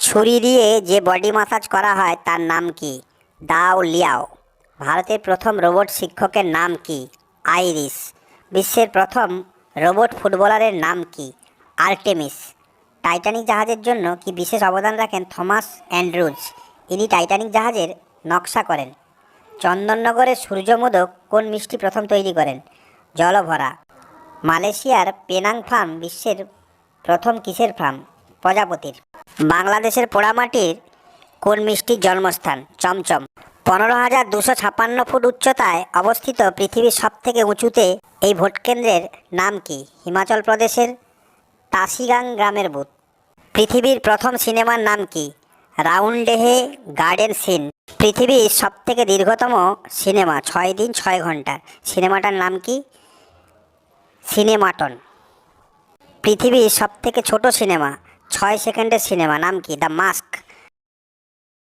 ছুরি দিয়ে যে বডি মাসাজ করা হয়, তার নাম কি? দাও লিয়াও। ভারতের প্রথম রোবট শিক্ষকের নাম কি? আইরিস বিশ্বের প্রথম রোবট ফুটবলারের নাম কি? আর্টেমিস। টাইটানিক জাহাজের জন্য কি বিশেষ অবদান রাখেন থমাস অ্যান্ড্রুজ? ইনি টাইটানিক জাহাজের নকশা করেন। চন্দননগরে সূর্যমোদক কোন মিষ্টি প্রথম তৈরি করেন? জলভরা। মালয়েশিয়ার পেনাং ফার্ম বিশ্বের প্রথম কিসের ফার্ম? প্রজাপতির। বাংলাদেশের পোড়ামাটির কোন মিষ্টির জন্মস্থান, চমচম। পনেরো হাজার দুশো ছাপ্পান্ন ফুট উচ্চতায় অবস্থিত পৃথিবীর সবথেকে উঁচুতে এই ভোটকেন্দ্রের নাম কি? হিমাচল প্রদেশের তাসিগাং গ্রামের বুথ। পৃথিবীর প্রথম সিনেমার নাম কি? Roundhay garden scene. পৃথিবীর সবথেকে দীর্ঘতম সিনেমা, ছয় দিন ছয় ঘণ্টা। সিনেমাটার নাম কি? সিনেমাটন। পৃথিবীর সবথেকে ছোট সিনেমা ছয় সেকেন্ডের সিনেমা নাম কি? The mask